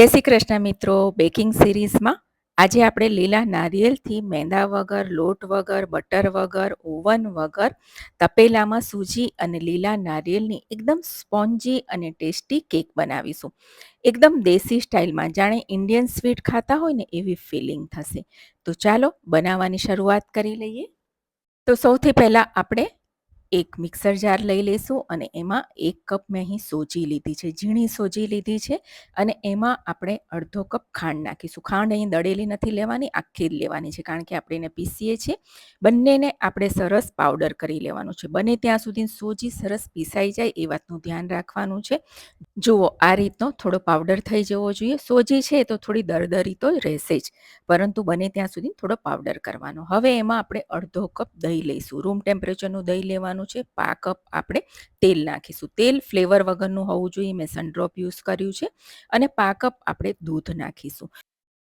જય શ્રી કૃષ્ણ મિત્રો, બેકિંગ સિરીઝમાં આજે આપણે લીલા નારિયેલથી મેંદા વગર, લોટ વગર, બટર વગર, ઓવન વગર, તપેલામાં સૂજી અને લીલા નારિયેલની એકદમ સ્પોન્જી અને ટેસ્ટી કેક બનાવીશું. એકદમ દેશી સ્ટાઇલમાં, જાણે ઇન્ડિયન સ્વીટ ખાતા હોય ને એવી ફિલિંગ થશે. તો ચાલો, બનાવવાની શરૂઆત કરી લઈએ. તો સૌથી પહેલાં આપણે એક મિક્સર જાર લઈ લઈશું અને એમાં એક કપ મેં અહીં સોજી લીધી છે, ઝીણી સોજી લીધી છે અને એમાં આપણે અડધો કપ ખાંડ નાખીશું. ખાંડ અહીં દળેલી નથી લેવાની, આખી જ લેવાની છે કારણ કે આપણે એને પીસીએ છીએ. બંનેને આપણે સરસ પાવડર કરી લેવાનું છે. બને ત્યાં સુધી સોજી સરસ પીસાઈ જાય એ વાતનું ધ્યાન રાખવાનું છે. જુઓ, આ રીતનો થોડો પાવડર થઈ જવો જોઈએ. સોજી છે તો થોડી દરદરી તો રહેશે જ, પરંતુ બને ત્યાં સુધી થોડો પાવડર કરવાનો. હવે એમાં આપણે અડધો કપ દહીં લઈશું. રૂમ ટેમ્પરેચરનું દહીં લેવાનું કરવાનું છે પા આપણે તેલ નાખીશું. તેલ ફ્લેવર વગરનું હોવું જોઈએ, મેં સનડ્રોપ યુઝ કર્યું છે અને પા કપ આપણે દૂધ નાખીશું.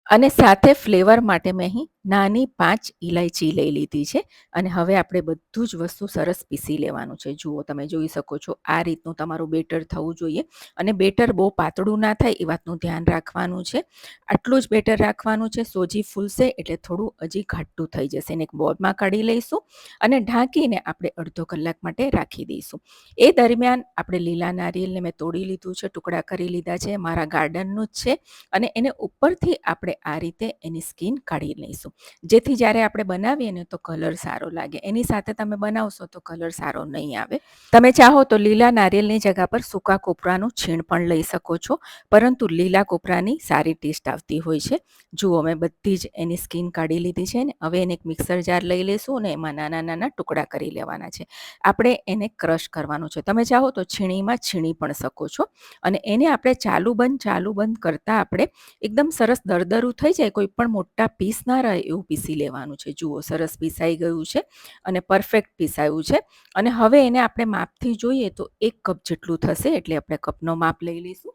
અને સાથે ફ્લેવર માટે મેં અહીં નાની પાંચ ઇલાયચી લઈ લીધી છે અને હવે આપણે બધું જ વસ્તુ સરસ પીસી લેવાનું છે. જુઓ, તમે જોઈ શકો છો આ રીતનું તમારું બેટર થવું જોઈએ અને બેટર બહુ પાતળું ના થાય એ વાતનું ધ્યાન રાખવાનું છે. આટલું જ બેટર રાખવાનું છે, સોજી ફૂલશે એટલે થોડું હજી ઘાટું થઈ જશે એને એક બોલમાં કાઢી લઈશું અને ઢાંકીને આપણે અડધો કલાક માટે રાખી દઈશું. એ દરમિયાન આપણે લીલા નારિયેલને મેં તોડી લીધું છે, ટુકડા કરી લીધા છે, મારા ગાર્ડનનું જ છે અને એને ઉપરથી આપણે આ રીતે એની સ્કીન કાઢી લઈશું. જેથી જ્યારે આપણે બનાવીએ ને તો કલર સારો લાગે. એની સાથે તમે બનાવશો તો કલર સારો નહીં આવે. તમે ચાહો તો લીલા નારિયેલની જગા પર સૂકા કોપરાનું છીણ પણ લઈ શકો છો, પરંતુ લીલા કોપરાની સારી ટેસ્ટ આવતી હોય છે. જુઓ, મેં બધી જ એની સ્કીન કાઢી લીધી છે ને. હવે એને એક મિક્સર જાર લઈ લેશું અને એમાં નાના નાના ટુકડા કરી લેવાના છે. આપણે એને ક્રશ કરવાનું છે. તમે ચાહો તો છીણીમાં છીણી પણ શકો છો. અને એને આપણે ચાલુ બંધ ચાલુ બંધ કરતાં આપણે એકદમ સરસ દરદરું થઈ જાય, કોઈ પણ મોટા પીસ ના રહે એવું પીસી લેવાનું છે. જુઓ, સરસ પીસાઈ ગયું છે અને પરફેક્ટ પીસાયું છે. અને હવે એને આપણે માપથી જોઈએ તો એક કપ જેટલું થશે એટલે આપણે કપનો માપ લઈ લઈશું.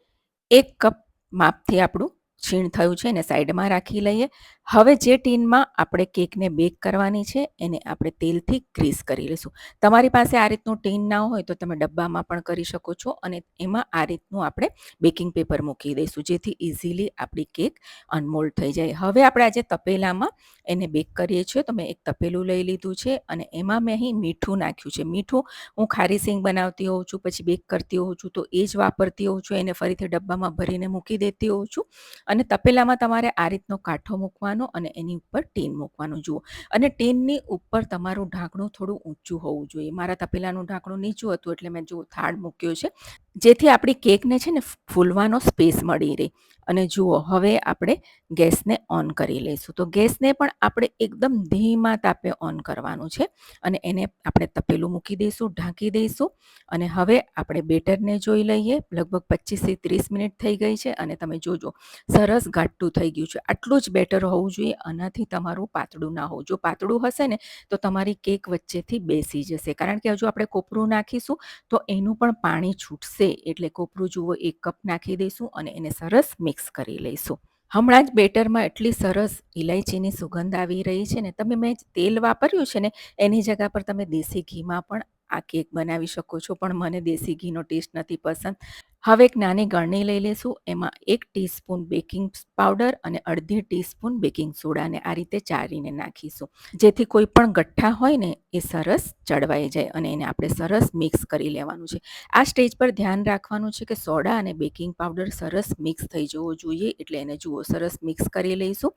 એક કપ માપથી આપણું છીણ થયું છે એને સાઈડમાં રાખી લઈએ. હવે જે ટીનમાં આપણે કેકને બેક કરવાની છે એને આપણે તેલથી ગ્રીસ કરી લઈશું. તમારી પાસે આ રીતનું ટીન ના હોય તો તમે ડબ્બામાં પણ કરી શકો છો અને એમાં આ રીતનું આપણે બેકિંગ પેપર મૂકી દઈશું, જેથી ઇઝીલી આપણી કેક અનમોલ્ડ થઈ જાય. હવે આપણે આજે તપેલામાં એને બેક કરીએ છીએ. તો મેં એક તપેલું લઈ લીધું છે અને એમાં મેં અહીં મીઠું નાખ્યું છે. મીઠું હું ખારી સિંગ બનાવતી હોઉં છું, પછી બેક કરતી હોઉં છું, તો એ જ વાપરતી હોઉં છું. એને ફરીથી ડબ્બામાં ભરીને મૂકી દેતી હોઉં છું. અને તપેલામાં તમારે આ રીતનો કાંઠો મૂકવાનો અને એની ઉપર ટીન મૂકવાનું. જુઓ, અને ટીનની ઉપર તમારું ઢાંકણું થોડું ઊંચું હોવું જોઈએ. મારા તપેલાનું ઢાંકણું નીચું હતું એટલે મેં જો થાળ મૂક્યો છે. જેથી આપણી કેકને છે ને ફૂલવાનો સ્પેસ મળી રહે. અને જુઓ, હવે આપણે ગેસને ઓન કરી લઈશું. તો ગેસને પણ આપણે એકદમ ધીમા તાપે ઓન કરવાનું છે અને એને આપણે તપેલું મૂકી દઈશું, ઢાંકી દઈશું અને હવે આપણે બેટરને જોઈ લઈએ. લગભગ પચીસથી ત્રીસ મિનિટ થઈ ગઈ છે અને તમે જોજો, સરસ ઘાટું થઈ ગયું છે. આટલું જ બેટર હોવું જોઈએ, આનાથી તમારું પાતળું ના હોવું. જો પાતળું હશે ને, તો તમારી કેક વચ્ચેથી બેસી જશે. કારણ કે હજુ આપણે કોપરું નાખીશું, તો એનું પણ પાણી છૂટશે એટલે કોપરું જુઓ, એક કપ નાખી દઈશું અને એને સરસ મિક્સ કરી લઈશું. હમણાં જ બેટરમાં એટલી સરસ ઇલાયચીની સુગંધ આવી રહી છે ને, તમે મેં તેલ વાપર્યું છે ને, એની જગા પર તમે દેશી ઘીમાં પણ આ કેક બનાવી શકો છો, પણ મને દેશી ઘીનો ટેસ્ટ નથી પસંદ. હવે એક નાની ગળણી લઈ લેશું. એમાં એક ટીસ્પૂન બેકિંગ પાવડર અને અડધી ટીસ્પૂન બેકિંગ સોડાને આ રીતે ચારીને નાખીશું. જેથી કોઈ પણ ગઠ્ઠા હોય ને, એ સરસ ચડવાઈ જાય અને એને આપણે સરસ મિક્સ કરી લેવાનું છે. આ સ્ટેજ પર ધ્યાન રાખવાનું છે કે સોડા અને બેકિંગ પાવડર સરસ મિક્સ થઈ જવો જોઈએ એટલે એને જુઓ, સરસ મિક્સ કરી લઈશું.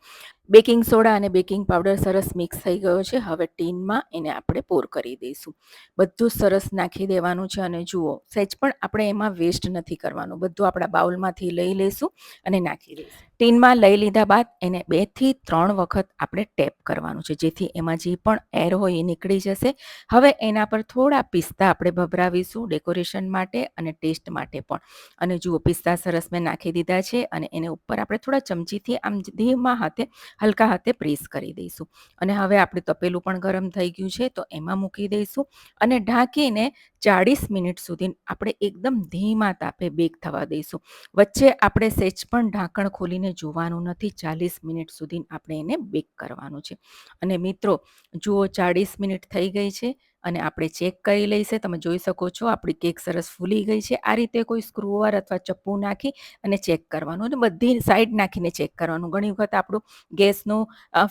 બેકિંગ સોડા અને બેકિંગ પાવડર સરસ મિક્સ થઈ ગયો છે. હવે ટીનમાં એને આપણે પોર કરી દઈશું. બધું સરસ નાખી દેવાનું છે અને જુઓ સહેજ પણ આપણે એમાં વેસ્ટ નથી નથી કરવાનું. બધું આપણા બાઉલમાંથી લઈ લઈશું અને નાખી દઈશું. ટીનમાં લઈ લીધા બાદ એને બેથી ત્રણ વખત આપણે ટેપ કરવાનું છે. જેથી એમાં જે પણ એર હોય એ નીકળી જશે. હવે એના પર થોડા પિસ્તા આપણે ભભરાવીશું ડેકોરેશન માટે અને ટેસ્ટ માટે પણ. અને જુઓ, પિસ્તા સરસ મેં નાખી દીધા છે અને એને ઉપર આપણે થોડા ચમચીથી આમ ધીમા હાથે, હલકા હાથે પ્રેસ કરી દઈશું. અને હવે આપણે તપેલું પણ ગરમ થઈ ગયું છે તો એમાં મૂકી દઈશું. અને ઢાંકીને ચાળીસ મિનિટ સુધી આપણે એકદમ ધીમા તાપે બેક થવા દઈશું. વચ્ચે આપણે સેજ પણ ઢાંકણ ખોલીને જોવાનું નથી. ચાલીસ મિનિટ સુધી આપણે એને બેક કરવાનું છે. અને મિત્રો, જુઓ ચાળીસ મિનિટ થઈ ગઈ છે. અને આપણે ચેક કરી લઈશે. તમે જોઈ શકો છો, આપણી કેક સરસ ફૂલી ગઈ છે. આ રીતે કોઈ સ્ક્રુઓવાર અથવા ચપ્પુ નાખી અને ચેક કરવાનું અને બધી સાઈડ નાખીને ચેક કરવાનું. ઘણી વખત આપણું ગેસનું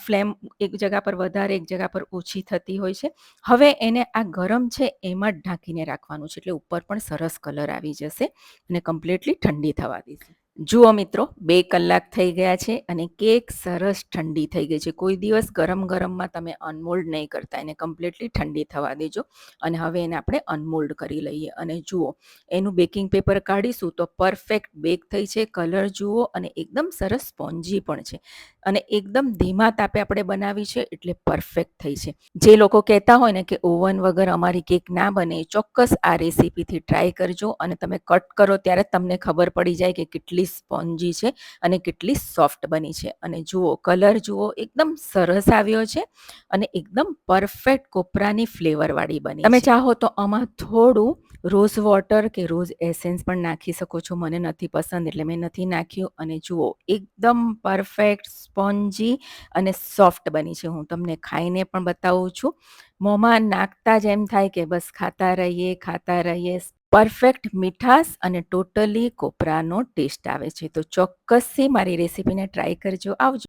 ફ્લેમ એક જગા પર વધારે, એક જગા પર ઓછી થતી હોય છે. હવે એને આ ગરમ છે એમાં જ ઢાંકીને રાખવાનું છે. એટલે ઉપર પણ સરસ કલર આવી જશે અને કમ્પ્લીટલી ઠંડી થવા દઈશું જુઓ મિત્રો, બે કલાક થઈ ગયા છે અને કેક સરસ ઠંડી થઈ ગઈ છે. કોઈ દિવસ ગરમ ગરમમાં તમે અનમોલ્ડ નહીં કરતા, એને કમ્પ્લીટલી ઠંડી થવા દેજો અને હવે એને આપણે અનમોલ્ડ કરી લઈએ. અને જુઓ, એનું બેકિંગ પેપર કાઢીશું તો પરફેક્ટ બેક થઈ છે કલર જુઓ અને એકદમ સરસ સ્પોન્જી પણ છે. અને એકદમ ધીમા તાપે આપણે બનાવી છે એટલે પરફેક્ટ થઈ છે. જે લોકો કહેતા હોય ને કે ઓવન વગર અમારી કેક ના બને, ચોક્કસ આ રેસીપીથી ટ્રાય કરજો અને તમે કટ કરો ત્યારે તમને ખબર પડી જાય કે કેટલી સ્પોન્જી છે અને કેટલી સોફ્ટ બની છે. અને જુઓ કલર જુઓ એકદમ સરસ આવ્યો છે અને એકદમ પરફેક્ટ કોપરાની ફ્લેવરવાળી બની તમે ચાહો તો આમાં થોડું રોઝ વોટર કે રોઝ એસેન્સ પણ નાખી શકો છો. મને નથી પસંદ એટલે મેં નથી નાખ્યું. અને જુઓ એકદમ પરફેક્ટ સ્પોન્જી અને સોફ્ટ બની છે. હું તમને ખાઈને પણ બતાવું છું. મોંમાં નાખતા જ એમ થાય કે બસ ખાતા રહીએ ખાતા રહીએ પરફેક્ટ મીઠાશ અને ટોટલી કોપરાનો ટેસ્ટ આવે છે. તો ચોક્કસથી મારી રેસીપીને ટ્રાય કરજો. આવજો.